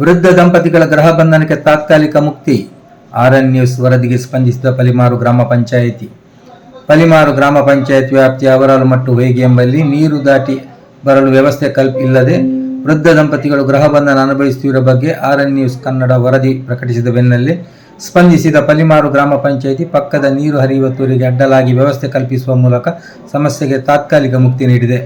ವೃದ್ಧ ದಂಪತಿಗಳ ಗೃಹ ಬಂಧನಕ್ಕೆ ತಾತ್ಕಾಲಿಕ ಮುಕ್ತಿ. ಆರ್ಎನ್ ನ್ಯೂಸ್ ವರದಿಗೆ ಸ್ಪಂದಿಸಿದ ಪಲಿಮಾರು ಗ್ರಾಮ ಪಂಚಾಯಿತಿ. ಪಲಿಮಾರು ಗ್ರಾಮ ಪಂಚಾಯತ್ ವ್ಯಾಪ್ತಿಯ ಅವರಾಲು ಮತ್ತು ಹೊಯ್ಗೆ ಎಂಬಲ್ಲಿ ನೀರು ದಾಟಿ ಬರಲು ವ್ಯವಸ್ಥೆ ಕಲ್ಪ ಇಲ್ಲದೆ ವೃದ್ಧ ದಂಪತಿಗಳು ಗೃಹ ಬಂಧನ ಅನುಭವಿಸುತ್ತಿರುವ ಬಗ್ಗೆ ಆರ್ಎನ್ ನ್ಯೂಸ್ ಕನ್ನಡ ವರದಿ ಪ್ರಕಟಿಸಿದ ಬೆನ್ನಲ್ಲೇ ಸ್ಪಂದಿಸಿದ ಪಲಿಮಾರು ಗ್ರಾಮ ಪಂಚಾಯಿತಿ ಪಕ್ಕದ ನೀರು ಹರಿಯುವ ತೂರಿಗೆ ಅಡ್ಡಲಾಗಿ ವ್ಯವಸ್ಥೆ ಕಲ್ಪಿಸುವ ಮೂಲಕ ಸಮಸ್ಯೆಗೆ ತಾತ್ಕಾಲಿಕ ಮುಕ್ತಿ ನೀಡಿದೆ.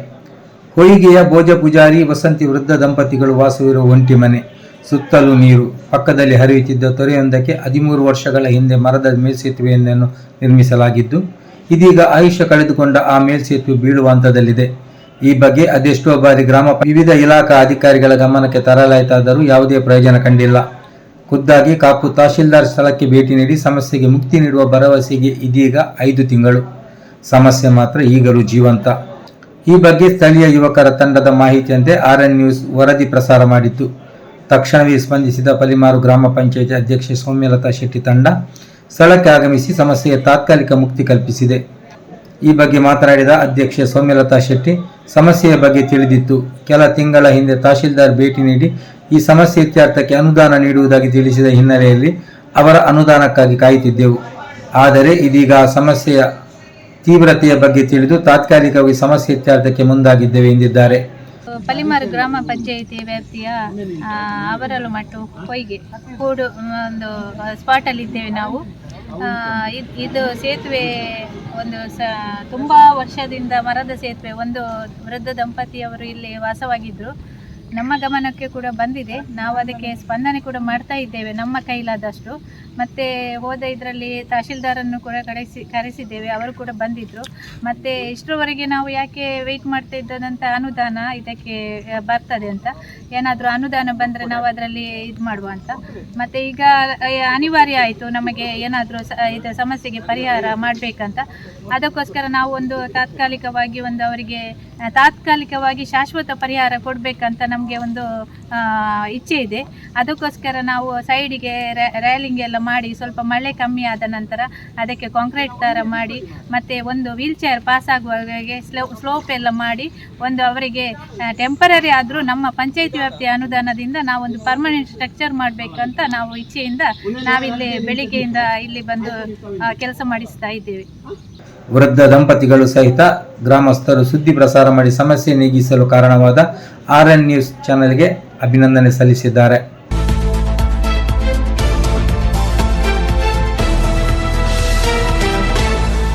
ಹೊಯ್ಗೆಯ ಭೋಜ ಪೂಜಾರಿ ವಸಂತಿ ವೃದ್ಧ ದಂಪತಿಗಳು ವಾಸವಿರುವ ಒಂಟಿ ಮನೆ. ಸುತ್ತಲೂ ನೀರು. ಪಕ್ಕದಲ್ಲಿ ಹರಿಯುತ್ತಿದ್ದ ತೊರೆಯೊಂದಕ್ಕೆ ಹದಿಮೂರು ವರ್ಷಗಳ ಹಿಂದೆ ಮರದ ಮೇಲ್ಸೇತುವೆಯನ್ನು ನಿರ್ಮಿಸಲಾಗಿದ್ದು, ಇದೀಗ ಆಯುಷ್ಯ ಕಳೆದುಕೊಂಡ ಆ ಮೇಲ್ಸೇತುವೆ ಬೀಳುವ ಹಂತದಲ್ಲಿದೆ. ಈ ಬಗ್ಗೆ ಅದೆಷ್ಟೋ ಬಾರಿ ಗ್ರಾಮ ವಿವಿಧ ಇಲಾಖಾ ಅಧಿಕಾರಿಗಳ ಗಮನಕ್ಕೆ ತರಲಾಯಿತಾದರೂ ಯಾವುದೇ ಪ್ರಯೋಜನ ಕಂಡಿಲ್ಲ. ಖುದ್ದಾಗಿ ಕಾಪು ತಹಶೀಲ್ದಾರ್ ಸ್ಥಳಕ್ಕೆ ಭೇಟಿ ನೀಡಿ ಸಮಸ್ಯೆಗೆ ಮುಕ್ತಿ ನೀಡುವ ಭರವಸೆಗೆ ಇದೀಗ ಐದು ತಿಂಗಳು. ಸಮಸ್ಯೆ ಮಾತ್ರ ಈಗಲೂ ಜೀವಂತ. ಈ ಬಗ್ಗೆ ಸ್ಥಳೀಯ ಯುವಕರ ತಂಡದ ಮಾಹಿತಿಯಂತೆ ಆರ್ಎನ್ ನ್ಯೂಸ್ ವರದಿ ಪ್ರಸಾರ ಮಾಡಿತ್ತು. ತಕ್ಷಣವೇ ಸ್ಪಂದಿಸಿದ ಪಲಿಮಾರು ಗ್ರಾಮ ಪಂಚಾಯತಿ ಅಧ್ಯಕ್ಷೆ ಸೌಮ್ಯಲತಾ ಶೆಟ್ಟಿ ತಂಡ ಸ್ಥಳಕ್ಕೆ ಆಗಮಿಸಿ ಸಮಸ್ಯೆಯ ತಾತ್ಕಾಲಿಕ ಮುಕ್ತಿ ಕಲ್ಪಿಸಿದೆ. ಈ ಬಗ್ಗೆ ಮಾತನಾಡಿದ ಅಧ್ಯಕ್ಷೆ ಸೌಮ್ಯಲತಾ ಶೆಟ್ಟಿ, ಸಮಸ್ಯೆಯ ಬಗ್ಗೆ ತಿಳಿದಿತ್ತು. ಕೆಲ ತಿಂಗಳ ಹಿಂದೆ ತಹಶೀಲ್ದಾರ್ ಭೇಟಿ ನೀಡಿ ಈ ಸಮಸ್ಯೆ ಇತ್ಯರ್ಥಕ್ಕೆ ಅನುದಾನ ನೀಡುವುದಾಗಿ ತಿಳಿಸಿದ ಹಿನ್ನೆಲೆಯಲ್ಲಿ ಅವರ ಅನುದಾನಕ್ಕಾಗಿ ಕಾಯುತ್ತಿದ್ದೆವು. ಆದರೆ ಇದೀಗ ಸಮಸ್ಯೆಯ ತೀವ್ರತೆಯ ಬಗ್ಗೆ ತಿಳಿದು ತಾತ್ಕಾಲಿಕವಾಗಿ ಸಮಸ್ಯೆ ಇತ್ಯರ್ಥಕ್ಕೆ ಮುಂದಾಗಿದ್ದೇವೆ ಎಂದಿದ್ದಾರೆ. ಪಲಿಮಾರು ಗ್ರಾಮ ಪಂಚಾಯಿತಿ ವ್ಯಾಪ್ತಿಯ ಅವರಲು ಮಟ್ಟು ಹೊಯ್ಗೆ, ಕೂಡು, ಒಂದು ಸ್ಪಾಟಲ್ಲಿ ಇದ್ದೇವೆ ನಾವು. ಇದು ಸೇತುವೆ ಒಂದು ಸ, ತುಂಬ ವರ್ಷದಿಂದ ಮರದ ಸೇತುವೆ, ಒಂದು ವೃದ್ಧ ದಂಪತಿಯವರು ಇಲ್ಲಿ ವಾಸವಾಗಿದ್ದರು ನಮ್ಮ ಗಮನಕ್ಕೆ ಕೂಡ ಬಂದಿದೆ. ನಾವು ಅದಕ್ಕೆ ಸ್ಪಂದನೆ ಕೂಡ ಮಾಡ್ತಾ ಇದ್ದೇವೆ, ನಮ್ಮ ಕೈಲಾದಷ್ಟು. ಮತ್ತು ಹೋದ ಇದರಲ್ಲಿ ತಹಶೀಲ್ದಾರನ್ನು ಕೂಡ ಕರೆಸಿ, ಕರೆಸಿದ್ದೇವೆ, ಅವರು ಕೂಡ ಬಂದಿದ್ದರು ಮತ್ತು ಇಷ್ಟರವರೆಗೆ ನಾವು ಯಾಕೆ ವೆಯ್ಟ್ ಮಾಡ್ತಾ ಇದ್ದದಂತ ಅನುದಾನ ಇದಕ್ಕೆ ಬರ್ತದೆ ಅಂತ. ಏನಾದರೂ ಅನುದಾನ ಬಂದರೆ ನಾವು ಅದರಲ್ಲಿ ಇದು ಮಾಡುವ ಅಂತ. ಮತ್ತು ಈಗ ಅನಿವಾರ್ಯ ಆಯಿತು, ನಮಗೆ ಏನಾದರೂ ಇದು ಸಮಸ್ಯೆಗೆ ಪರಿಹಾರ ಮಾಡಬೇಕಂತ. ಅದಕ್ಕೋಸ್ಕರ ನಾವು ಒಂದು ತಾತ್ಕಾಲಿಕವಾಗಿ ಒಂದು ಅವರಿಗೆ ತಾತ್ಕಾಲಿಕವಾಗಿ ಶಾಶ್ವತ ಪರಿಹಾರ ಕೊಡಬೇಕಂತ ನಮಗೆ ಒಂದು ಇಚ್ಛೆ ಇದೆ. ಅದಕ್ಕೋಸ್ಕರ ನಾವು ಸೈಡಿಗೆ ರ್ಯಾಲಿಂಗ್ ಎಲ್ಲ ಮಾಡಿ ಸ್ವಲ್ಪ ಮಳೆ ಕಮ್ಮಿ ಆದ ನಂತರ ಅದಕ್ಕೆ ಕಾಂಕ್ರೀಟ್ ಥರ ಮಾಡಿ, ಮತ್ತು ಒಂದು ವೀಲ್ ಚೇರ್ ಪಾಸ್ ಆಗುವಾಗೆ ಸ್ಲೋ ಸ್ಲೋಪ್ ಎಲ್ಲ ಮಾಡಿ ಒಂದು ಅವರಿಗೆ ಟೆಂಪರರಿ ಆದರೂ ನಮ್ಮ ಪಂಚಾಯಿತಿ ವ್ಯಾಪ್ತಿಯ ಅನುದಾನದಿಂದ ನಾವೊಂದು ಪರ್ಮನೆಂಟ್ ಸ್ಟ್ರಕ್ಚರ್ ಮಾಡಬೇಕಂತ ನಾವು ಇಚ್ಛೆಯಿಂದ ನಾವಿಲ್ಲಿ ಬೆಳಿಗ್ಗೆಯಿಂದ ಇಲ್ಲಿ ಬಂದು ಕೆಲಸ ಮಾಡಿಸ್ತಾ ಇದ್ದೇವೆ. ವೃದ್ಧ ದಂಪತಿಗಳು ಸಹಿತ ಗ್ರಾಮಸ್ಥರು ಸುದ್ದಿ ಪ್ರಸಾರ ಮಾಡಿ ಸಮಸ್ಯೆ ನೀಗಿಸಲು ಕಾರಣವಾದ ಆರ್ ಎನ್ ನ್ಯೂಸ್ ಚಾನೆಲ್ಗೆ ಅಭಿನಂದನೆ ಸಲ್ಲಿಸಿದ್ದಾರೆ.